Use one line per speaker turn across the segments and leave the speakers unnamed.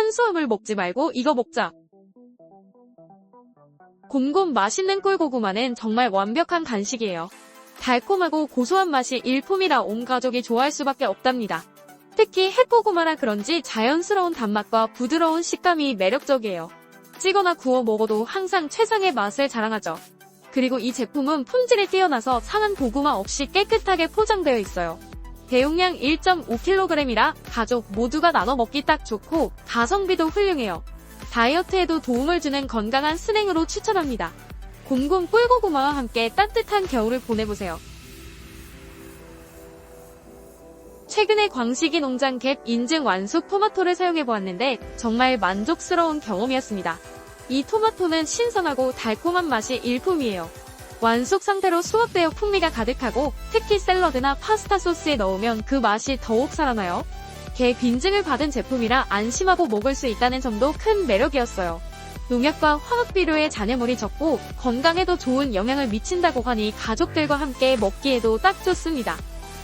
탄수화물 먹지 말고 이거 먹자. 곰곰 맛있는 꿀고구마는 정말 완벽한 간식이에요. 달콤하고 고소한 맛이 일품이라 온 가족이 좋아할 수밖에 없답니다. 특히 햇고구마라 그런지 자연스러운 단맛과 부드러운 식감이 매력적이에요. 찌거나 구워 먹어도 항상 최상의 맛을 자랑하죠. 그리고 이 제품은 품질이 뛰어나서 상한 고구마 없이 깨끗하게 포장되어 있어요. 대용량 1.5kg이라 가족 모두가 나눠 먹기 딱 좋고 가성비도 훌륭해요. 다이어트에도 도움을 주는 건강한 스낵으로 추천합니다. 곰곰 꿀고구마와 함께 따뜻한 겨울을 보내보세요. 최근에 광식이 농장 갭 인증 완숙 토마토를 사용해보았는데 정말 만족스러운 경험이었습니다. 이 토마토는 신선하고 달콤한 맛이 일품이에요. 완숙 상태로 수확되어 풍미가 가득하고 특히 샐러드나 파스타 소스에 넣으면 그 맛이 더욱 살아나요. 개 빈증을 받은 제품이라 안심하고 먹을 수 있다는 점도 큰 매력이었어요. 농약과 화학 비료의 잔여물이 적고 건강에도 좋은 영향을 미친다고 하니 가족들과 함께 먹기에도 딱 좋습니다.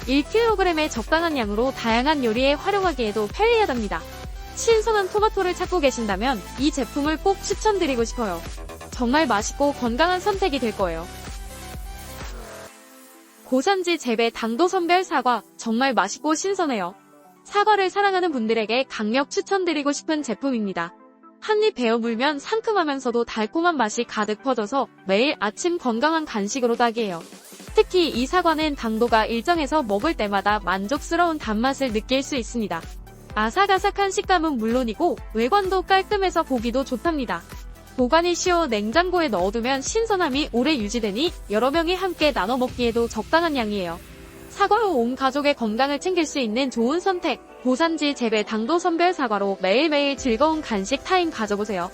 1kg의 적당한 양으로 다양한 요리에 활용하기에도 편리하답니다. 신선한 토마토를 찾고 계신다면 이 제품을 꼭 추천드리고 싶어요. 정말 맛있고 건강한 선택이 될 거예요. 고산지 재배 당도 선별 사과 정말 맛있고 신선해요. 사과를 사랑하는 분들에게 강력 추천드리고 싶은 제품입니다. 한입 베어 물면 상큼하면서도 달콤한 맛이 가득 퍼져서 매일 아침 건강한 간식으로 딱이에요. 특히 이 사과는 당도가 일정해서 먹을 때마다 만족스러운 단맛을 느낄 수 있습니다. 아삭아삭한 식감은 물론이고 외관도 깔끔해서 보기도 좋답니다. 보관이 쉬워 냉장고에 넣어두면 신선함이 오래 유지되니 여러 명이 함께 나눠 먹기에도 적당한 양이에요. 사과로 온 가족의 건강을 챙길 수 있는 좋은 선택. 고산지 재배 당도 선별 사과로 매일매일 즐거운 간식 타임 가져보세요.